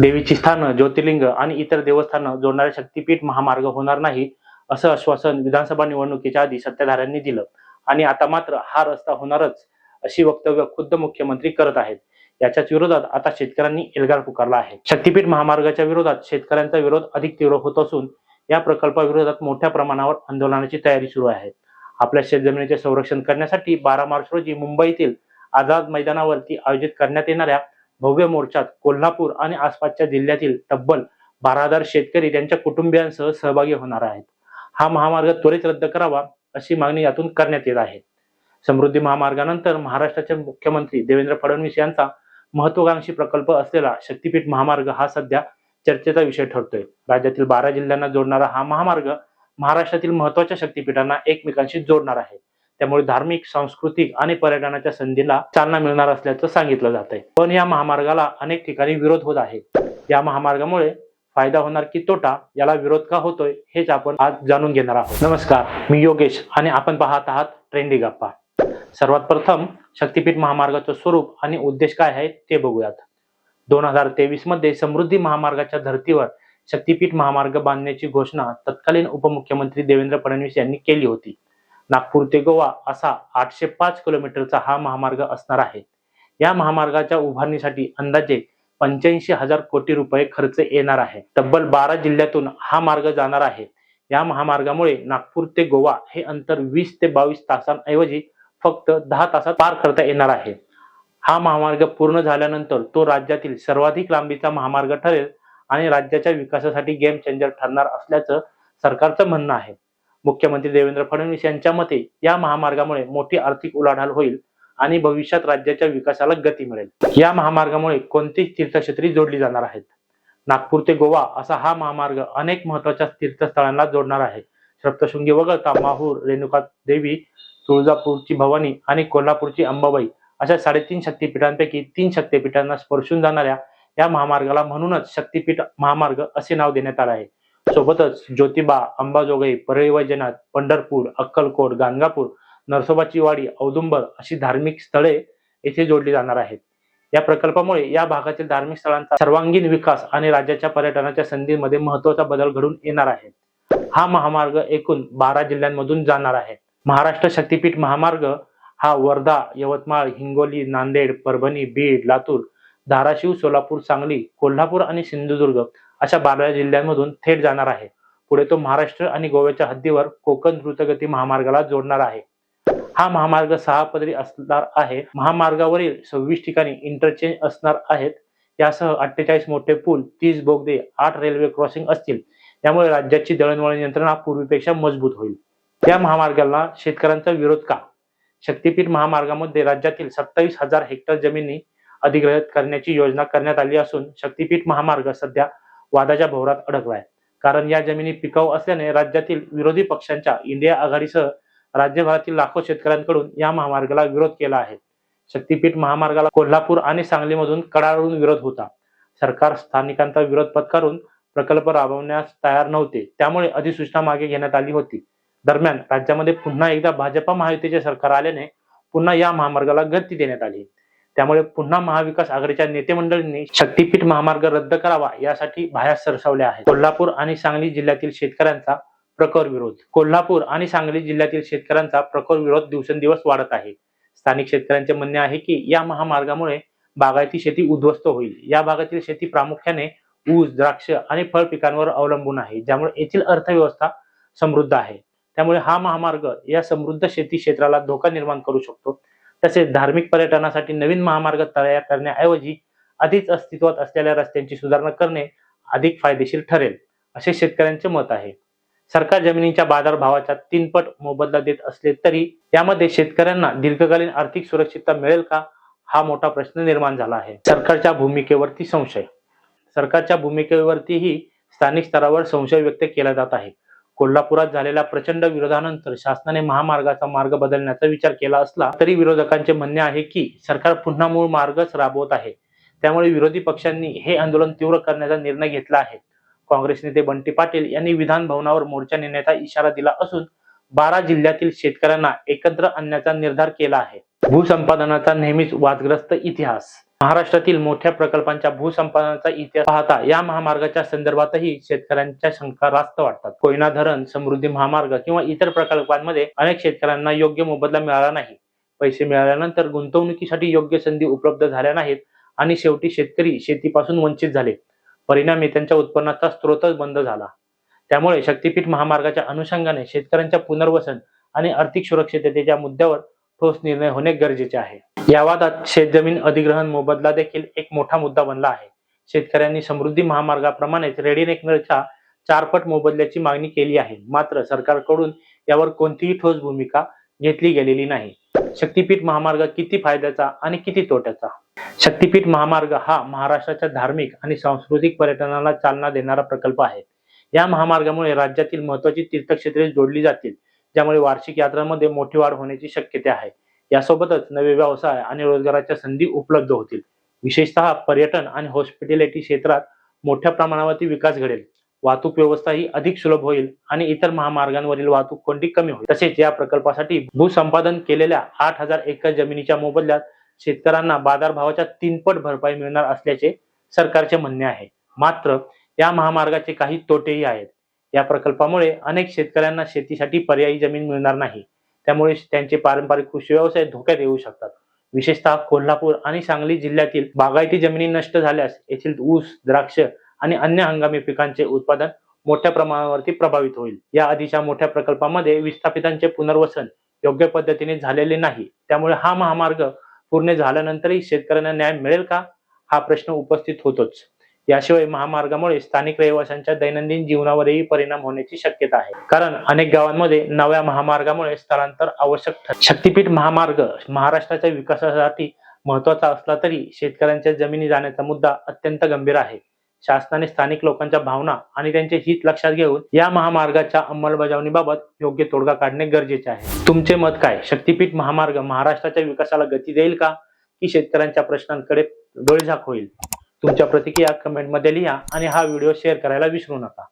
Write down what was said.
देवीची स्थानं ज्योतिर्लिंग आणि इतर देवस्थानं जोडणारे शक्तीपीठ महामार्ग होणार नाही असं आश्वासन विधानसभा निवडणुकीच्या आधी सत्ताधाऱ्यांनी दिलं. आणि आता मात्र हा रस्ता होणारच अशी वक्तव्य खुद्द मुख्यमंत्री करत आहेत. याच्याच विरोधात आता शेतकऱ्यांनी एल्गार पुकारला आहे. शक्तीपीठ महामार्गाच्या विरोधात शेतकऱ्यांचा विरोध अधिक तीव्र होत असून या प्रकल्पाविरोधात मोठ्या प्रमाणावर आंदोलनाची तयारी सुरू आहे. आपल्या शेतजमिनीचे संरक्षण करण्यासाठी बारा मार्च रोजी मुंबईतील आझाद मैदानावरती आयोजित करण्यात येणाऱ्या भव्य मोर्चात कोल्हापूर आणि आसपासच्या जिल्ह्यातील तब्बल बारा हजार शेतकरी त्यांच्या कुटुंबियांसह सहभागी होणार आहेत. हा महामार्ग त्वरित रद्द करावा अशी मागणी यातून करण्यात येत आहे. समृद्धी महामार्गानंतर महाराष्ट्राचे मुख्यमंत्री देवेंद्र फडणवीस यांचा महत्वाकांक्षी प्रकल्प असलेला शक्तीपीठ महामार्ग हा सध्या चर्चेचा विषय ठरतोय. राज्यातील बारा जिल्ह्यांना जोडणारा हा महामार्ग महाराष्ट्रातील महत्त्वाच्या शक्तीपीठांना एकमेकांशी जोडणार आहे. त्यामुळे धार्मिक सांस्कृतिक आणि पर्यटनाच्या संधीला चालना मिळणार असल्याचं सांगितलं जात आहे पण या महामार्गाला अनेक ठिकाणी विरोध होत आहे. या महामार्गामुळे फायदा होणार की तोटा याला विरोध का होतोय हेच आपण आज जाणून घेणार आहोत. नमस्कार मी योगेश आणि आपण पाहत आहात ट्रेंडी गप्पा. सर्वात प्रथम शक्तीपीठ महामार्गाचं स्वरूप आणि उद्देश काय आहे ते बघूयात. दोन हजार तेवीसमध्ये समृद्धी महामार्गाच्या धर्तीवर शक्तीपीठ महामार्ग बांधण्याची घोषणा तत्कालीन उपमुख्यमंत्री देवेंद्र फडणवीस यांनी केली होती. नागपूर ते गोवा असा आठशे पाच किलोमीटरचा हा महामार्ग असणार आहे. या महामार्गाच्या उभारणीसाठी अंदाजे पंच्याऐंशी हजार कोटी रुपये खर्च येणार आहे. तब्बल बारा जिल्ह्यातून हा मार्ग जाणार आहे. या महामार्गामुळे नागपूर ते गोवा हे अंतर वीस ते बावीस तासांऐवजी फक्त दहा तासात पार करता येणार आहे. हा महामार्ग पूर्ण झाल्यानंतर तो राज्यातील सर्वाधिक लांबीचा महामार्ग ठरेल आणि राज्याच्या विकासासाठी गेम चेंजर ठरणार असल्याचं सरकारचं म्हणणं आहे. मुख्यमंत्री देवेंद्र फडणवीस यांच्या मते या महामार्गामुळे मोठी आर्थिक उलाढाल होईल आणि भविष्यात राज्याच्या विकासाला गती मिळेल. या महामार्गामुळे कोणतीच तीर्थक्षेत्री जोडली जाणार आहेत. नागपूर ते गोवा असा हा महामार्ग अनेक महत्त्वाच्या तीर्थस्थळांना जोडणार आहे. सप्तशृंगी वगळता माहूर रेणुका देवी तुळजापूरची भवानी आणि कोल्हापूरची अंबाबाई अशा साडेतीन शक्तीपीठांपैकी तीन शक्तीपीठांना स्पर्शून जाणाऱ्या या महामार्गाला म्हणूनच शक्तीपीठ महामार्ग असे नाव देण्यात आले आहे. सोबतच ज्योतिबा अंबाजोगाई परळी वैजनाथ पंढरपूर अक्कलकोट गाणगापूर नरसोबाची वाडी औदुंबर अशी धार्मिक स्थळे येथे जोडली जाणार आहेत. या प्रकल्पामुळे या भागातील धार्मिक स्थळांचा सर्वांगीण विकास आणि राज्याच्या पर्यटनाच्या संधीमध्ये महत्त्वाचा बदल घडून येणार आहे. हा महामार्ग एकूण बारा जिल्ह्यांमधून जाणार आहे. महाराष्ट्र शक्तीपीठ महामार्ग हा वर्धा यवतमाळ हिंगोली नांदेड परभणी बीड लातूर धाराशिव सोलापूर सांगली कोल्हापूर आणि सिंधुदुर्ग अशा बारा जिल्ह्यांमधून थेट जाणार आहे. पुढे तो महाराष्ट्र आणि गोव्याच्या हद्दीवर कोकण द्रुतगती महामार्गाला जोडणार आहे. हा महामार्ग सहा पदरी असणार आहे. महामार्गावरील सव्वीस ठिकाणी इंटरचेंज असणार आहेत. यासह अठ्ठेचाळीस मोठे पूल तीस बोगदे आठ रेल्वे क्रॉसिंग असतील. त्यामुळे राज्याची दळणवळण यंत्रणा पूर्वीपेक्षा मजबूत होईल. त्या महामार्गाला शेतकऱ्यांचा विरोध का? शक्तीपीठ महामार्गामध्ये राज्यातील सत्तावीस हजार हेक्टर जमिनी अधिग्रहित करण्याची योजना करण्यात आली असून शक्तीपीठ महामार्ग सध्या वादाच्या भोवरात अडकलाय कारण या जमिनी पिकाऊ असल्याने राज्यातील विरोधी पक्षांच्या इंडिया आघाडीसह राज्यभरातील लाखो शेतकऱ्यांकडून या महामार्गाला विरोध केला आहे. शक्तीपीठ महामार्गाला कोल्हापूर आणि सांगलीमधून कडाडून विरोध होता. सरकार स्थानिकांचा विरोध पत्करून प्रकल्प राबवण्यास तयार नव्हते. त्यामुळे अधिसूचना मागे घेण्यात आली होती. दरम्यान राज्यामध्ये पुन्हा एकदा भाजपा महायुतीचे सरकार आल्याने पुन्हा या महामार्गाला गती देण्यात आली. त्यामुळे पुन्हा महाविकास आघाडीच्या नेते मंडळींनी शक्तीपीठ महामार्ग रद्द करावा यासाठी बाहेर सरसावले आहेत. कोल्हापूर आणि सांगली जिल्ह्यातील शेतकऱ्यांचा प्रखर विरोध. कोल्हापूर आणि सांगली जिल्ह्यातील शेतकऱ्यांचा प्रखर विरोध दिवसेंदिवस वाढत आहे. स्थानिक शेतकऱ्यांचे म्हणणे आहे की या महामार्गामुळे बागायती शेती उद्ध्वस्त होईल. या भागातील शेती प्रामुख्याने ऊस द्राक्ष आणि फळ पिकांवर अवलंबून आहे ज्यामुळे येथील अर्थव्यवस्था समृद्ध आहे. त्यामुळे हा महामार्ग या समृद्ध शेती क्षेत्राला धोका निर्माण करू शकतो. तसेच धार्मिक पर्यटनासाठी नवीन महामार्ग तयार करण्याऐवजी आधीच अस्तित्वात असलेल्या रस्त्यांची सुधारणा करणे अधिक फायदेशीर ठरेल असे शेतकऱ्यांचे मत आहे. सरकार जमिनीच्या बाजारभावाच्या तीनपट मोबदला देत असले तरी यामध्ये शेतकऱ्यांना दीर्घकालीन आर्थिक सुरक्षितता मिळेल का हा मोठा प्रश्न निर्माण झाला आहे. सरकारच्या भूमिकेवरती संशय. सरकारच्या भूमिकेवरतीही स्थानिक स्तरावर संशय व्यक्त केला जात आहे. कोल्हापुरात झालेल्या प्रचंड विरोधानंतर शासनाने महामार्गाचा मार्ग बदलण्याचा विचार केला असला तरी विरोधकांचे म्हणणे आहे की सरकार पुन्हा मूळ मार्गच राबवत आहे. त्यामुळे विरोधी पक्षांनी हे आंदोलन तीव्र करण्याचा निर्णय घेतला आहे. काँग्रेस नेते बंटी पाटील यांनी विधान भवनावर मोर्चा नेण्याचा इशारा दिला असून बारा जिल्ह्यातील शेतकऱ्यांना एकत्र आणण्याचा निर्धार केला आहे. भूसंपादनाचा नेहमीच वादग्रस्त इतिहास. महाराष्ट्रातील मोठ्या प्रकल्पांच्या भूसंपादनाचा इतिहास पाहता या महामार्गाच्या संदर्भातही शेतकऱ्यांच्या शंका रास्त वाटतात. कोयना धरण समृद्धी महामार्ग किंवा इतर प्रकल्पांमध्ये अनेक शेतकऱ्यांना योग्य मोबदला मिळाला नाही. पैसे मिळाल्यानंतर गुंतवणुकीसाठी योग्य संधी उपलब्ध झाल्या नाहीत आणि शेवटी शेतकरी शेतीपासून वंचित झाले. परिणामी त्यांच्या उत्पन्नाचा स्रोतच बंद झाला. त्यामुळे शक्तीपीठ महामार्गाच्या अनुषंगाने शेतकऱ्यांच्या पुनर्वसन आणि आर्थिक सुरक्षिततेच्या मुद्द्यावर ठोस निर्णय होणे गरजेचे आहे. या वादात शेतजमीन अधिग्रहण मोबदला देखील एक मोठा मुद्दा बनला आहे. शेतकऱ्यांनी समृद्धी महामार्गाप्रमाणेच रेडीनेकनलच्या चारपट मोबदल्याची मागणी केली आहे. मात्र सरकारकडून यावर कोणतीही ठोस भूमिका घेतली गेलेली नाही. शक्तीपीठ महामार्ग किती फायद्याचा आणि किती तोट्याचा? शक्तीपीठ महामार्ग हा महाराष्ट्राच्या धार्मिक आणि सांस्कृतिक पर्यटनाला चालना देणारा प्रकल्प आहे. या महामार्गामुळे राज्यातील महत्वाची तीर्थक्षेत्रे जोडली जातील ज्यामुळे वार्षिक यात्रांमध्ये मोठी वाढ होण्याची शक्यता आहे. यासोबतच नवे व्यवसाय आणि रोजगाराच्या संधी उपलब्ध होतील. विशेषतः पर्यटन आणि हॉस्पिटॅलिटी क्षेत्रात मोठ्या प्रमाणावरती विकास घडेल. वाहतूक व्यवस्था ही अधिक सुलभ होईल आणि इतर महामार्गांवरील वाहतूक कोंडी कमी होईल. तसेच या प्रकल्पासाठी भूसंपादन केलेल्या आठ हजार एकर जमिनीच्या मोबदल्यात शेतकऱ्यांना बाजारभावाच्या तीनपट भरपाई मिळणार असल्याचे सरकारचे म्हणणे आहे. मात्र या महामार्गाचे काही तोटेही आहेत. या प्रकल्पामुळे अनेक शेतकऱ्यांना शेतीसाठी पर्यायी जमीन मिळणार नाही. त्यामुळे त्यांचे पारंपरिक कृषी व्यवसाय धोक्यात येऊ शकतात. विशेषतः कोल्हापूर आणि सांगली जिल्ह्यातील बागायती जमिनी नष्ट झाल्यास येथील ऊस द्राक्ष आणि अन्य हंगामी पिकांचे उत्पादन मोठ्या प्रमाणावरती प्रभावित होईल. या आधीच्या मोठ्या प्रकल्पामध्ये विस्थापितांचे पुनर्वसन योग्य पद्धतीने झालेले नाही. त्यामुळे हा महामार्ग पूर्ण झाल्यानंतरही शेतकऱ्यांना न्याय मिळेल का? हा प्रश्न उपस्थित होतोच. याशिवाय महामार्गामुळे स्थानिक रहिवाशांच्या दैनंदिन जीवनावरही परिणाम होण्याची शक्यता आहे. कारण अनेक गावांमध्ये नव्या महामार्गामुळे स्थलांतर आवश्यक ठरते शक्तीपीठ महामार्ग महाराष्ट्राच्या विकासासाठी महत्त्वाचा असला तरी शेतकऱ्यांच्या जमिनी जाण्याचा मुद्दा अत्यंत गंभीर आहे. शासनाने स्थानिक लोकांच्या भावना आणि त्यांचे हित लक्षात घेऊन या महामार्गाच्या अंमलबजावणीबाबत योग्य तोडगा काढणे गरजेचे आहे. तुमचे मत काय? शक्तीपीठ महामार्ग महाराष्ट्राच्या विकासाला गती देईल का? की शेतकऱ्यांच्या प्रश्नांकडे डोळेझाक होईल? तुमच्या प्रतिक्रिया कमेंटमध्ये लिहा आणि हा व्हिडिओ शेअर करायला विसरू नका.